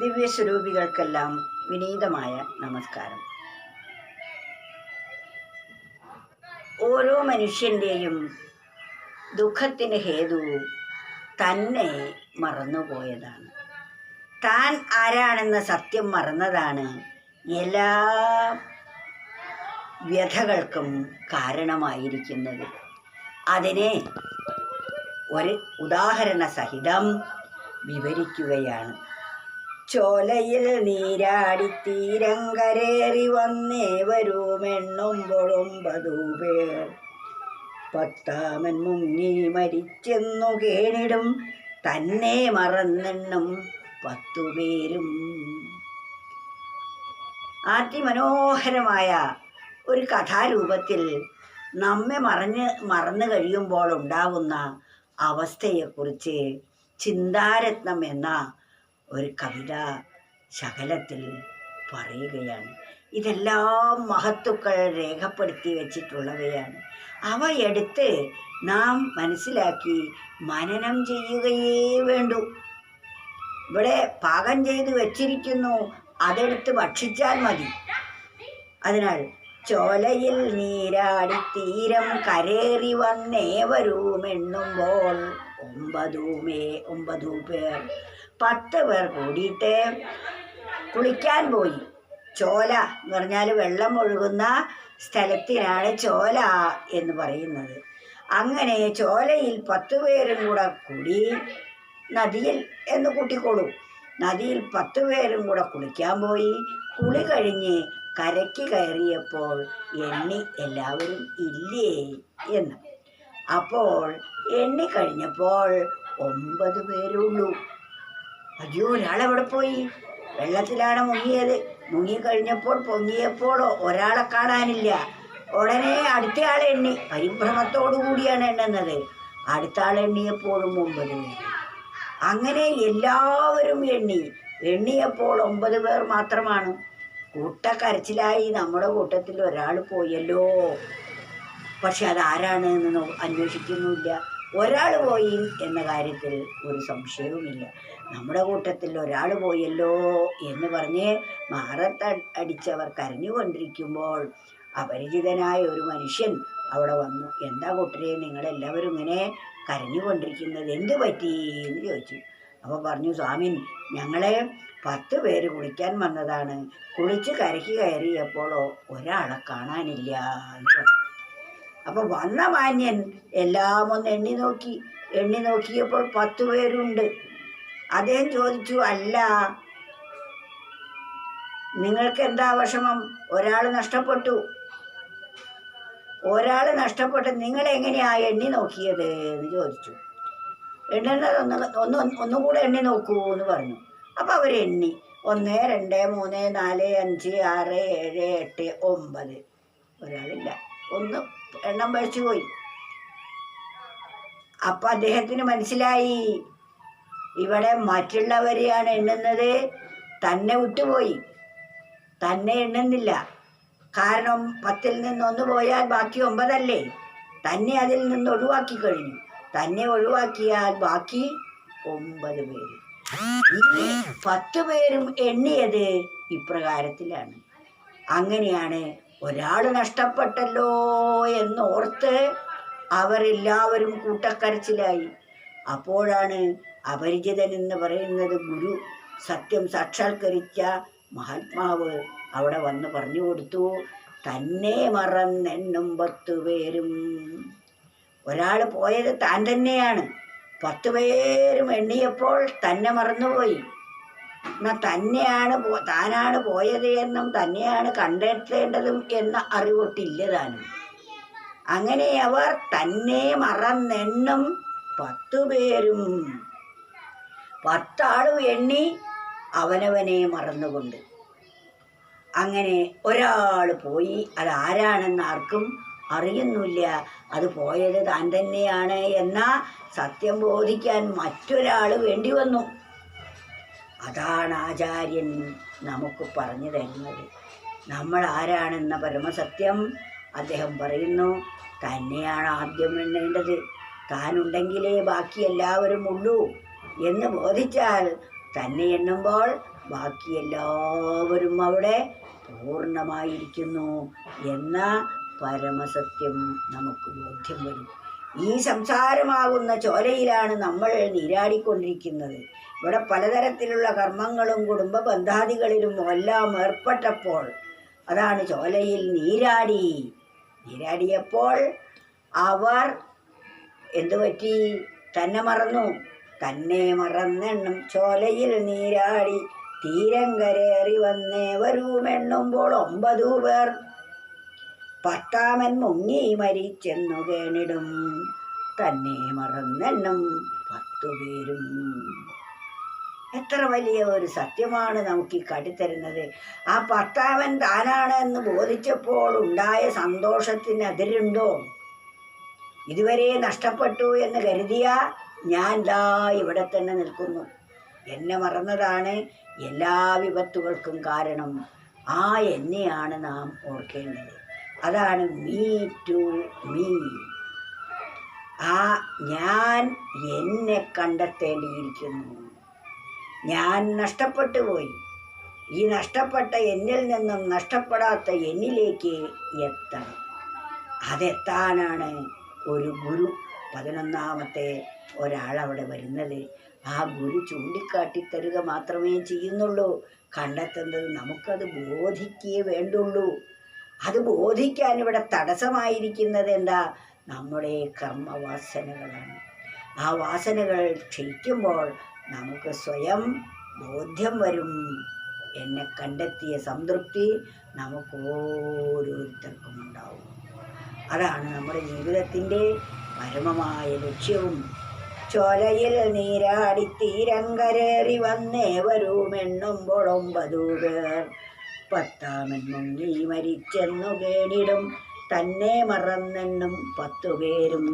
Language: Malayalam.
ദിവ്യസ്വരൂപികൾക്കെല്ലാം വിനീതമായ നമസ്കാരം. ഓരോ മനുഷ്യന്റെയും ദുഃഖത്തിന് ഹേതു തന്നെ മറന്നുപോയതാണ്. താൻ ആരാണെന്ന സത്യം മറന്നതാണ് എല്ലാ വ്യഥകൾക്കും കാരണമായിരിക്കുന്നത്. അതിനെ ഒരു ഉദാഹരണ സഹിതം വിവരിക്കുകയാണ്. ചോലയിൽ നീരാടി തീരങ്കരേറി വന്നേവരുമെണ്ണുമ്പൊഴൊമ്പതു പേർ. പത്താമൻ മുങ്ങി മരിച്ചെന്നു കേണിടും തന്നെ മറന്നെണ്ണും പത്തുപേരും അതിമനോഹരമായ ഒരു കഥാരൂപത്തിൽ നമ്മെ മറഞ്ഞ് മറന്നു കഴിയുമ്പോൾ ഉണ്ടാവുന്ന അവസ്ഥയെക്കുറിച്ച് ചിന്താരത്നം എന്ന ഒരു കവിത ശകലത്തിൽ പറയുകയാണ്. ഇതെല്ലാം മഹത്തുക്കൾ രേഖപ്പെടുത്തി വച്ചിട്ടുള്ളവയാണ്. അവ എടുത്ത് നാം മനസ്സിലാക്കി മനനം ചെയ്യുകയേ വേണ്ടു. ഇവിടെ പാകം ചെയ്ത് വച്ചിരിക്കുന്നു. അതെടുത്ത് ഭക്ഷിച്ചാൽ മതി. അതിനാൽ ചോലയിൽ നീരാടി തീരം കരേറി വന്നേവരൂമെണ്ണുമ്പോൾ ഒമ്പതുമേ ഒമ്പതു പേർ. പത്ത് പേർ കൂടിയിട്ട് കുളിക്കാൻ പോയി. ചോല എന്ന് പറഞ്ഞാൽ വെള്ളം ഒഴുകുന്ന സ്ഥലത്തിനാണ് ചോല എന്ന് പറയുന്നത്. അങ്ങനെ ചോലയിൽ പത്ത് പേരും കൂടെ കൂടി നദിയിൽ എന്ന് കൂട്ടിക്കോളൂ. നദിയിൽ പത്ത് പേരും കൂടെ കുളിക്കാൻ പോയി. കുളി കഴിഞ്ഞ് കരയ്ക്ക് കയറിയപ്പോൾ എണ്ണി എല്ലാവരും ഇല്ലേ എന്ന്. അപ്പോൾ എണ്ണി കഴിഞ്ഞപ്പോൾ ഒമ്പത് പേരുള്ളൂ അയ്യോ ഒരാളെവിടെ പോയി? വെള്ളത്തിലാണ് മുങ്ങിയത്. മുങ്ങിക്കഴിഞ്ഞപ്പോൾ പൊങ്ങിയപ്പോൾ ഒരാളെ കാണാനില്ല. ഉടനെ അടുത്ത എണ്ണി. പരിഭ്രമത്തോടു കൂടിയാണ് എണ്ണുന്നത്. അടുത്ത ആൾ എണ്ണിയപ്പോഴും ഒമ്പത് പേര്. അങ്ങനെ എല്ലാവരും എണ്ണി. എണ്ണിയപ്പോൾ ഒമ്പത് പേർ മാത്രമാണ്. കൂട്ടക്കരച്ചിലായി നമ്മുടെ കൂട്ടത്തിൽ ഒരാൾ പോയല്ലോ. പക്ഷെ അതാരാണ് എന്ന് അന്വേഷിക്കുന്നുമില്ല. ഒരാൾ പോയി എന്ന കാര്യത്തിൽ ഒരു സംശയവുമില്ല. നമ്മുടെ കൂട്ടത്തിൽ ഒരാൾ പോയല്ലോ എന്ന് പറഞ്ഞ് മാറത്ത അടിച്ചവർ കരഞ്ഞുകൊണ്ടിരിക്കുമ്പോൾ അപരിചിതനായ ഒരു മനുഷ്യൻ അവിടെ വന്നു. എന്താ കൂട്ടരെ നിങ്ങളെല്ലാവരും ഇങ്ങനെ കരഞ്ഞുകൊണ്ടിരിക്കുന്നത് എന്ത് പറ്റി? എന്ന് ചോദിച്ചു. അപ്പോൾ പറഞ്ഞു സ്വാമിൻ ഞങ്ങളെ പത്ത് പേര് കുളിക്കാൻ വന്നതാണ്. കുളിച്ച് കരയ്ക്ക് കയറിയപ്പോഴോ ഒരാളെ കാണാനില്ല. എന്ന് പറഞ്ഞു. അപ്പോൾ വന്ന മാന്യൻ എല്ലാം ഒന്ന് എണ്ണി നോക്കി. എണ്ണി നോക്കിയപ്പോൾ പത്ത് പേരുണ്ട്. അദ്ദേഹം ചോദിച്ചു അല്ല നിങ്ങൾക്ക് എന്താ വിഷമം? ഒരാൾ നഷ്ടപ്പെട്ടു. ഒരാൾ നഷ്ടപ്പെട്ട് നിങ്ങൾ എങ്ങനെയാ എണ്ണി നോക്കിയത്? എന്ന് ചോദിച്ചു. എണ്ണുന്നത് ഒന്ന് ഒന്ന് ഒന്നും കൂടെ എണ്ണി നോക്കൂ എന്ന് പറഞ്ഞു. അപ്പോൾ അവർ എണ്ണി. ഒന്ന് രണ്ട് മൂന്ന് നാല് അഞ്ച് ആറ് ഏഴ് എട്ട് ഒമ്പത്. ഒരാളില്ല. ഒന്ന് എണ്ണം പഴിച്ചു പോയി. അപ്പം അദ്ദേഹത്തിന് മനസ്സിലായി. ഇവിടെ മറ്റുള്ളവരെയാണ് എണ്ണുന്നത്. തന്നെ വിട്ടുപോയി. തന്നെ എണ്ണുന്നില്ല. കാരണം പത്തിൽ നിന്ന് ഒന്ന് പോയാൽ ബാക്കി ഒമ്പതല്ലേ? തന്നെ അതിൽ നിന്ന് ഒഴിവാക്കി കഴിഞ്ഞു. തന്നെ ഒഴിവാക്കിയാൽ ബാക്കി ഒമ്പത് പേര്. ഈ പത്ത് പേരും എണ്ണിയത് ഇപ്രകാരത്തിലാണ്. അങ്ങനെയാണ് ഒരാൾ നഷ്ടപ്പെട്ടല്ലോ എന്നോർത്ത് അവരെല്ലാവരും കൂട്ടക്കരച്ചിലായി. അപ്പോഴാണ് അപരിചിതൻ എന്ന് പറയുന്നത് ഗുരു സത്യം സാക്ഷാത്കരിച്ച മഹാത്മാവ് അവിടെ വന്ന് പറഞ്ഞു കൊടുത്തു. തന്നെ മറന്നെണ്ണും പത്തു പേരും. ഒരാൾ പോയത് താൻ തന്നെയാണ്. പത്ത് പേരും എണ്ണിയപ്പോൾ തന്നെ മറന്നുപോയി. എന്നാൽ തന്നെയാണ് പോ- താനാണ് പോയത് എന്നും തന്നെയാണ് കണ്ടെത്തേണ്ടതും എന്ന അറിവൊട്ടില്ല താനും. അങ്ങനെ അവർ തന്നെ മറന്നെണ്ണും പത്തു പേരും. പത്താളും എണ്ണി അവനവനെ മറന്നുകൊണ്ട്. അങ്ങനെ ഒരാൾ പോയി. അത് ആരാണെന്ന് ആർക്കും അറിയുന്നില്ല. അത് പോയത് താൻ തന്നെയാണ് എന്ന സത്യം ബോധിക്കാൻ മറ്റൊരാൾ വേണ്ടി വന്നു. അതാണ് ആചാര്യൻ നമുക്ക് പറഞ്ഞു തരുന്നത്. നമ്മൾ ആരാണെന്ന പരമസത്യം അദ്ദേഹം പറയുന്നു. തന്നെയാണ് ആദ്യം എണ്ണേണ്ടത്. താനുണ്ടെങ്കിലേ ബാക്കി എല്ലാവരും ഉള്ളൂ എന്ന് ബോധിച്ചാൽ തന്നെ എണ്ണുമ്പോൾ ബാക്കി എല്ലാവരും അവിടെ പൂർണമായിരിക്കുന്നു എന്ന പരമസത്യം നമുക്ക് ബോധ്യം വരും. ഈ സംസാരമാകുന്ന ചോലയിലാണ് നമ്മൾ നീരാടിക്കൊണ്ടിരിക്കുന്നത്. ഇവിടെ പലതരത്തിലുള്ള കർമ്മങ്ങളും കുടുംബ ബന്ധാദികളിലും എല്ലാം ഏർപ്പെട്ടപ്പോൾ അതാണ് ചോലയിൽ നീരാടി. നീരാടിയപ്പോൾ അവർ എന്തു പറ്റി? തന്നെ മറന്നു. തന്നെ മറന്നെണ്ണം ചോലയിൽ നീരാടി. തീരം കരേറി വന്നേ വരൂമെണ്ണുമ്പോൾ ഒമ്പതു പേർ പത്താമൻ മുങ്ങി മരിച്ചെന്നു കേണിടും. തന്നെ മറന്നെണ്ണം പത്തുപേരും എത്ര വലിയ ഒരു സത്യമാണ് നമുക്ക് ഈ കാട്ടിത്തരുന്നത് ആ പത്താമൻ താനാണ് എന്ന് ബോധിച്ചപ്പോൾ ഉണ്ടായ സന്തോഷത്തിന് അതിരുണ്ടോ? ഇതുവരെ നഷ്ടപ്പെട്ടു എന്ന് കരുതിയ ഞാൻ ദാ ഇവിടെ തന്നെ നിൽക്കുന്നു. എന്നെ മറന്നതാണ് എല്ലാ വിപത്തുകൾക്കും കാരണം. ആ എന്നെയാണ് നാം ഓർക്കേണ്ടത്. അതാണ് മീ ടു മീ ആ ഞാൻ എന്നെ കണ്ടെത്തേണ്ടിയിരിക്കുന്നു. ഞാൻ നഷ്ടപ്പെട്ടു പോയി. ഈ നഷ്ടപ്പെട്ട എന്നിൽ നിന്നും നഷ്ടപ്പെടാത്ത എന്നിലേക്ക് എത്തണം. അതെത്താനാണ് ഒരു ഗുരു. പതിനൊന്നാമത്തെ ഒരാളവിടെ വരുന്നത്. ആ ഗുരു ചൂണ്ടിക്കാട്ടി തരുക മാത്രമേ ചെയ്യുന്നുള്ളൂ. കണ്ടെത്തുന്നത് നമുക്കത് ബോധിക്കേ വേണ്ടുള്ളൂ. അത് ബോധിക്കാൻ ഇവിടെ തടസ്സമായിരിക്കുന്നത് എന്താ? നമ്മുടെ കർമ്മവാസനകളാണ്. ആ വാസനകൾ ക്ഷയിക്കുമ്പോൾ നമുക്ക് സ്വയം ബോധ്യം വരും. എന്നെ കണ്ടെത്തിയ സംതൃപ്തി നമുക്ക് ഓരോരുത്തർക്കും ഉണ്ടാവും. അതാണ് നമ്മുടെ ജീവിതത്തിന്റെ പരമമായ ലക്ഷ്യവും. ചോലയിൽ നീരാടി തീരങ്കരേറി വന്നേവരുമെണ്ണുമ്പോൾ ഒമ്പതു പേർ പത്താമൻ മുങ്ങി മരിച്ചെന്നു കേണിടും. തന്നെ മറന്നെണ്ണും പത്തു പേരും